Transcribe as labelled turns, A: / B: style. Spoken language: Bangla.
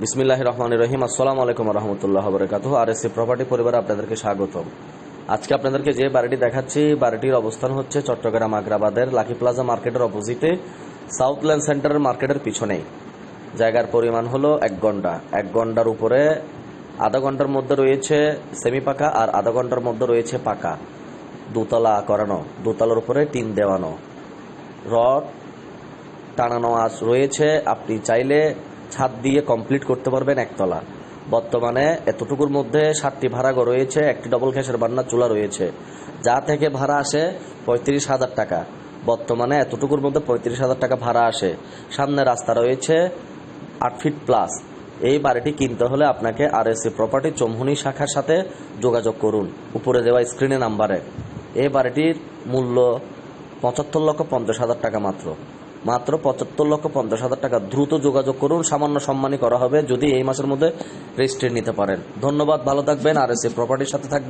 A: বিসমিল্লাহ রহমান রহিম। আসসালামু আলাইকুম রহমতুল্লাহ বরকাত আর এস প্রপার্টি পরিবারে আপনাদেরকে স্বাগতম। আজকে আপনাদেরকে যে বাড়িটি দেখাচ্ছি, বাড়িটির অবস্থান হচ্ছে চট্টগ্রাম আগ্রাবাদের লাকি প্লাজা মার্কেটের অপোজিটে, সাউথল্যান্ড সেন্টারের মার্কেটের পিছনেই। জায়গার পরিমাণ হলো এক ঘণ্টা। এক ঘণ্টার উপরে আধা ঘণ্টার মধ্যে রয়েছে সেমি পাকা আর আধা ঘণ্টার মধ্যে রয়েছে পাকা। দোতলা করানো, দোতলার উপরে টিন দেওয়ানো। রড টানানো আজ রয়েছে। আপনি চাইলে ছাদ দিয়ে কমপ্লিট করতে পারবেন একতলা। বর্তমানে এতটুকুর মধ্যে সাতটি ভাড়া রয়েছে, একটি ডবল গ্যাসের বান্নার চুলা রয়েছে। যা থেকে ভাড়া আসে পঁয়ত্রিশ হাজার টাকা। বর্তমানে এতটুকুর মধ্যে পঁয়ত্রিশ হাজার টাকা ভাড়া আসে। সামনে রাস্তা রয়েছে আট ফিট প্লাস এই বাড়িটি কিনতে হলে আপনাকে আর এস প্রপার্টি চমহুনি শাখার সাথে যোগাযোগ করুন। উপরে দেওয়া স্ক্রিনে নাম্বারে এই বাড়িটির মূল্য পঁচাত্তর লক্ষ পঞ্চাশ হাজার টাকা মাত্র। মাত্র পঁচাত্তর লক্ষ পঞ্চাশ হাজার টাকা। দ্রুত যোগাযোগ করুন। সামান্য সম্মানই করা হবে। যদি এই মাসের মধ্যে রেজিস্ট্রি নিতে পারেন। ধন্যবাদ। ভালো থাকবেন। আর এস প্রপার্টির সাথে থাকবেন।